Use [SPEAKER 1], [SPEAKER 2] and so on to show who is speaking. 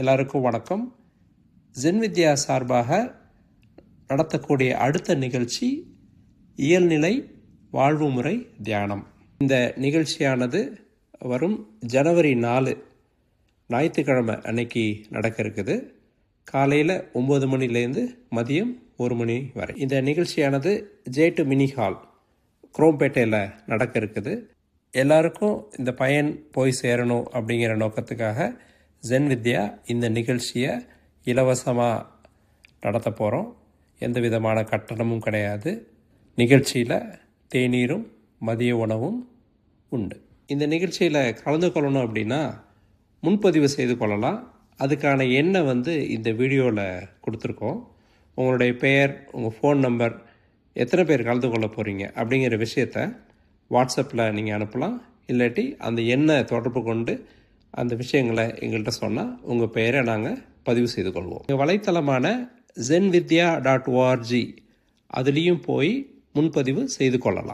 [SPEAKER 1] எல்லாருக்கும் வணக்கம். ஜென் வித்யா சார்பாக நடத்தக்கூடிய அடுத்த நிகழ்ச்சி இயல்நிலை வாழ்வு முறை தியானம். இந்த நிகழ்ச்சியானது வரும் ஜனவரி நாலு ஞாயிற்றுக்கிழமை அன்னைக்கு நடக்க இருக்குது. காலையில் ஒம்பது மணிலேருந்து மதியம் ஒரு மணி வரை. இந்த நிகழ்ச்சியானது ஜே டு மினி ஹால் குரோம்பேட்டையில் நடக்க இருக்குது. எல்லாருக்கும் இந்த பயன் போய் சேரணும் அப்படிங்கிற நோக்கத்துக்காக ஜென் வித்யா இந்த நிகழ்ச்சியை இலவசமாக நடத்த போகிறோம் எந்த விதமான கட்டணமும் கிடையாது. நிகழ்ச்சியில் தேநீரும் மதிய உணவும் உண்டு. இந்த நிகழ்ச்சியில் கலந்து கொள்ளணும் அப்படின்னா முன்பதிவு செய்து கொள்ளலாம். அதுக்கான எண்ணை வந்து இந்த வீடியோவில் கொடுத்துருக்கோம். உங்களுடைய பெயர் உங்கள் ஃபோன் நம்பர் எத்தனை பேர் கலந்து கொள்ள போகிறீங்க அப்படிங்கிற விஷயத்த வாட்ஸ்அப்பில் நீங்கள் அனுப்பலாம். இல்லாட்டி அந்த எண்ணை தொடர்பு கொண்டு அந்த விஷயங்களை எங்கள்கிட்ட சொன்னால் உங்கள் பெயரை நாங்கள் பதிவு செய்து கொள்வோம். எங்கள் வலைத்தளமான ஜென் வித்யா டாட் ஓஆர்ஜி அதுலேயும் போய் முன்பதிவு செய்து கொள்ளலாம்.